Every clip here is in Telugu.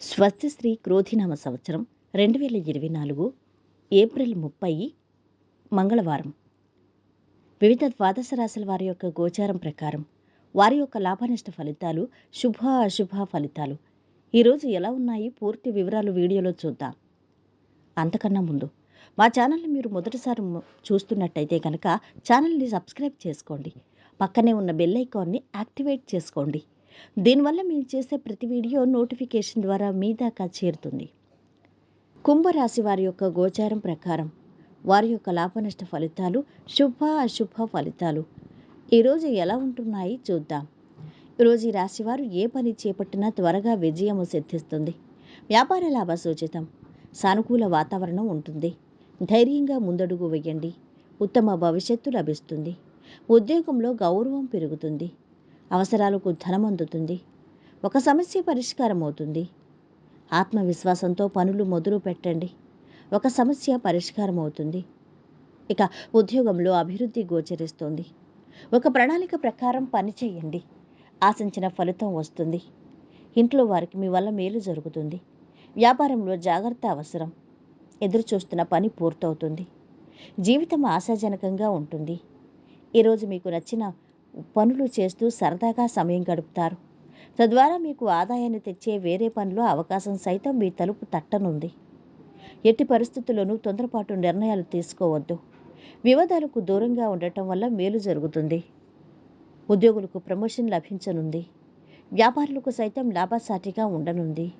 స్వస్తిశ్రీ క్రోధినామ సంవత్సరం రెండు వేల ఇరవై నాలుగు ఏప్రిల్ ముప్పై మంగళవారం. వివిధ ద్వాదశ రాశుల వారి యొక్క గోచారం ప్రకారం వారి యొక్క లాభనష్ట ఫలితాలు శుభ అశుభ ఫలితాలు ఈరోజు ఎలా ఉన్నాయి? పూర్తి వివరాలు వీడియోలో చూద్దాం. అంతకన్నా ముందు మా ఛానల్ని మీరు మొదటిసారి చూస్తున్నట్టయితే కనుక ఛానల్ని సబ్స్క్రైబ్ చేసుకోండి. పక్కనే ఉన్న బెల్ ఐకాన్ని యాక్టివేట్ చేసుకోండి. దీనివల్ల మీరు చేసే ప్రతి వీడియో నోటిఫికేషన్ ద్వారా మీ దాకా చేరుతుంది. కుంభరాశి వారి యొక్క గోచారం ప్రకారం వారి యొక్క లాభనష్ట ఫలితాలు శుభ అశుభ ఫలితాలు. ఈరోజు ఎలా ఉంటున్నాయి చూద్దాం. ఈరోజు ఈ రాశి వారు ఏ పని చేపట్టినా త్వరగా విజయము సిద్ధిస్తుంది. వ్యాపార లాభ సూచితం. సానుకూల వాతావరణం ఉంటుంది. ధైర్యంగా ముందడుగు వేయండి. ఉత్తమ భవిష్యత్తు లభిస్తుంది. ఉద్యోగంలో గౌరవం పెరుగుతుంది. అవసరాలకు ధనం అందుతుంది ఒక సమస్య పరిష్కారం అవుతుంది ఆత్మవిశ్వాసంతో పనులు మొదలు పెట్టండి. ఒక సమస్య పరిష్కారం అవుతుంది ఇక ఉద్యోగంలో అభివృద్ధి గోచరిస్తుంది. ఒక ప్రణాళిక ప్రకారం పని చేయండి. ఆశించిన ఫలితం వస్తుంది. ఇంట్లో వారికి మీ వల్ల మేలు జరుగుతుంది. వ్యాపారంలో జాగ్రత్త అవసరం. ఎదురు చూస్తున్న పని పూర్తవుతుంది. జీవితం ఆశాజనకంగా ఉంటుంది. ఈరోజు మీకు నచ్చిన పనులు చేస్తూ సరదాగా సమయం గడుపుతారు. తద్వారా మీకు ఆదాయాన్ని తెచ్చే వేరే పనులు అవకాశం సైతం మీ తలుపు తట్టనుంది. ఎట్టి పరిస్థితుల్లోనూ తొందరపాటు నిర్ణయాలు తీసుకోవద్దు. వివాదాలకు దూరంగా ఉండటం వల్ల మేలు జరుగుతుంది. ఉద్యోగులకు ప్రమోషన్ లభించనుంది. వ్యాపారులకు సైతం లాభసాటిగా ఉండనుంది.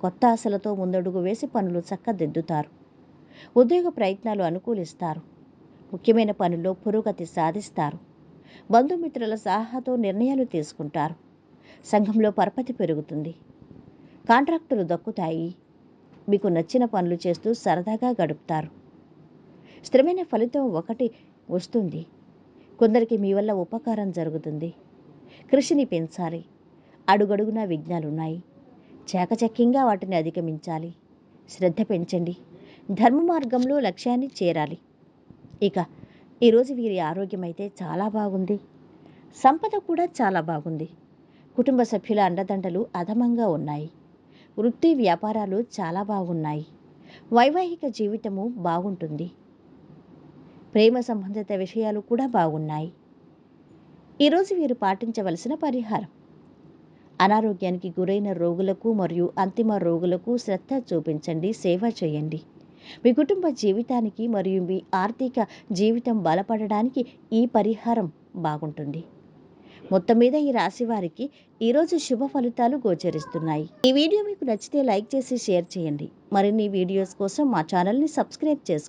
కొత్త ఆశలతో ముందడుగు వేసి పనులు చక్కదిద్దుతారు. ఉద్యోగ ప్రయత్నాలు అనుకూలిస్తారు. ముఖ్యమైన పనుల్లో పురోగతి సాధిస్తారు. బంధుమిత్రుల సలహాతో నిర్ణయాలు తీసుకుంటారు. సంఘంలో పరపతి పెరుగుతుంది. కాంట్రాక్టులు దక్కుతాయి. మీకు నచ్చిన పనులు చేస్తూ సరదాగా గడుపుతారు. స్థిరమైన ఫలితం ఒకటి వస్తుంది. కొందరికి మీ వల్ల ఉపకారం జరుగుతుంది. కృషిని పెంచాలి. అడుగడుగునా విఘ్నాలున్నాయి. చాకచక్యంగా వాటిని అధిగమించాలి. శ్రద్ధ పెంచండి. ధర్మ మార్గంలో లక్ష్యాన్ని చేరాలి. ఇక ఈరోజు వీరి ఆరోగ్యం అయితే చాలా బాగుంది. సంపద కూడా చాలా బాగుంది. కుటుంబ సభ్యుల అండదండలు అధమంగా ఉన్నాయి. వృత్తి వ్యాపారాలు చాలా బాగున్నాయి. వైవాహిక జీవితము బాగుంటుంది. ప్రేమ సంబంధిత విషయాలు కూడా బాగున్నాయి. ఈరోజు వీరు పాటించవలసిన పరిహారం. అనారోగ్యానికి గురైన రోగులకు మరియు అంతిమ రోగులకు శ్రద్ధ చూపించండి సేవ చేయండి. మీ కుటుంబ జీవితానికి మరియు మీ ఆర్థిక జీవితం బలపడడానికి ఈ పరిహారం బాగుంటుంది. మొత్తం మీద ఈ రాశి వారికి ఈరోజు శుభ ఫలితాలు గోచరిస్తున్నాయి. ఈ వీడియో మీకు నచ్చితే లైక్ చేసి షేర్ చేయండి. మరిన్ని వీడియోస్ కోసం మా ఛానల్ని సబ్స్క్రైబ్ చేసుకోండి.